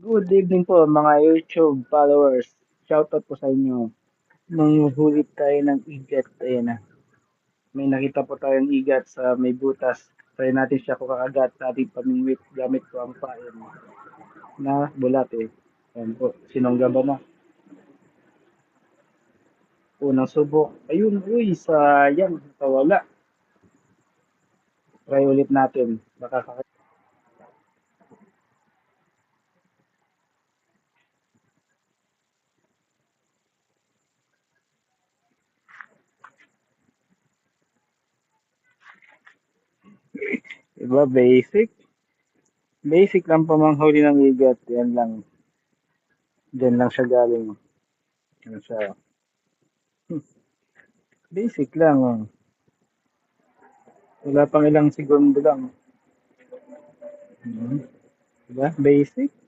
Good evening po mga YouTube followers. Shoutout po sa inyo. Manguhuli tayo ng igat. Ayan na. May nakita po tayong igat sa may butas. Try natin siya kung kakagat natin pamingwit gamit ko ang pain na bulat eh. Ayan po. Sinongga ba na? Unang subok. Ayun, uy, sayang. Kawala. Try ulit natin. Baka kakagat. Diba, basic? Basic lang pa manghuli ng igat. Yan lang. Diyan lang siya galing. Ano siya? Hmm. Basic lang. Oh. Wala pang ilang segundo lang. Hmm. Diba? Basic.